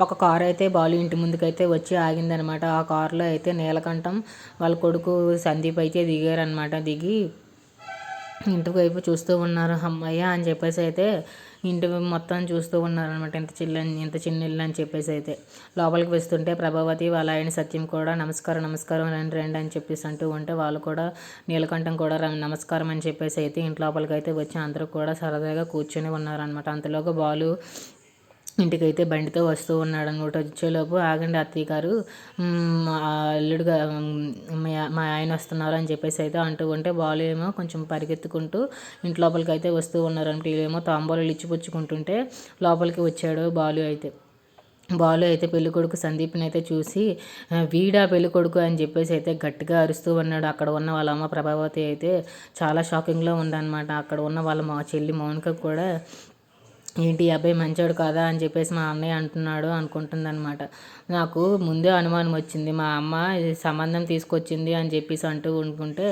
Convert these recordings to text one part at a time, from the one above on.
ఒక కారు అయితే బాలు ఇంటి ముందుకైతే వచ్చి ఆగిందనమాట. ఆ కారులో అయితే నీలకంఠం వాళ్ళ కొడుకు సందీప్ అయితే దిగారనమాట. దిగి ఇంటివైపు చూస్తూ ఉన్నారు. అమ్మయ్య అని చెప్పేసి అయితే ఇంటి మొత్తం చూస్తూ ఉన్నారనమాట. ఇంత చిల్ల ఇంత చిన్న ఇల్లు అని చెప్పేసి అయితే. లోపలికి వస్తుంటే ప్రభావతి వాళ్ళ ఆయన సత్యం కూడా నమస్కారం నమస్కారం రండి రండి అని చెప్పేసి అంటూ ఉంటే వాళ్ళు కూడా నీలకంఠం కూడా రం- నమస్కారం అని చెప్పేసి అయితే ఇంటి లోపలికి అయితే వచ్చి అందరూ కూడా సరదాగా కూర్చొని ఉన్నారనమాట. అంతలోగా బాలు ఇంటికైతే బండితో వస్తూ ఉన్నాడు అనమాట. వచ్చేలోపు ఆగండి అత్తయ్య గారు. మా అల్లుడుగా మా- మా ఆయన వస్తున్నారు అని చెప్పేసి అయితే అంటూ ఉంటే బాలు ఏమో కొంచెం పరిగెత్తుకుంటూ ఇంటి లోపలికి అయితే వస్తూ ఉన్నారు అంటే వీళ్ళేమో తాంబూలాలు ఇచ్చిపుచ్చుకుంటుంటే లోపలికి వచ్చాడు బాలు అయితే. బాలు అయితే పెళ్ళి కొడుకు సందీప్ని అయితే చూసి వీడా పెళ్ళి కొడుకు అని చెప్పేసి అయితే గట్టిగా అరుస్తూ ఉన్నాడు. అక్కడ ఉన్న వాళ్ళ అమ్మ ప్రభావతి అయితే చాలా షాకింగ్లో ఉందన్నమాట. అక్కడ ఉన్న వాళ్ళ మా చెల్లి మౌనిక కూడా ఏంటి అబ్బాయి మంచోడు కాదా అని చెప్పేసి మా అన్నయ్య అంటున్నాడు అనుకుంటుందన్నమాట. నాకు ముందే అనుమానం వచ్చింది మా అమ్మ సంబంధం తీసుకొచ్చింది అని చెప్పేసి అంటూ ఉంటుంటే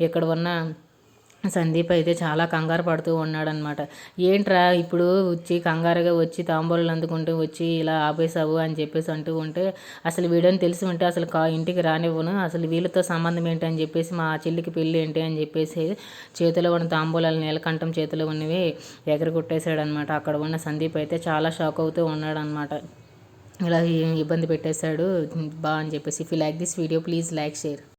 ఇక్కడ ఉన్న సందీప్ అయితే చాలా కంగారు పడుతూ ఉన్నాడనమాట ఏంట్రా ఇప్పుడు వచ్చి కంగారుగా వచ్చి తాంబూలాలు అందుకుంటూ వచ్చి ఇలా ఆపేసావు అని చెప్పేసి అంటూ ఉంటే అసలు వీడని తెలిసి ఉంటే అసలు కా ఇంటికి రానివ్వను. అసలు వీళ్ళతో సంబంధం ఏంటి? అని చెప్పేసి మా చెల్లికి పెళ్ళి ఏంటి? అని చెప్పేసి చేతిలో ఉన్న తాంబూలాలు నీలకంఠం చేతిలో ఉన్నవి ఎగరగొట్టేశాడనమాట అక్కడ ఉన్న సందీప్ అయితే చాలా షాక్ అవుతూ ఉన్నాడనమాట ఇలా ఇబ్బంది పెట్టేశాడు? బా అని చెప్పేసి. If you like this video please like share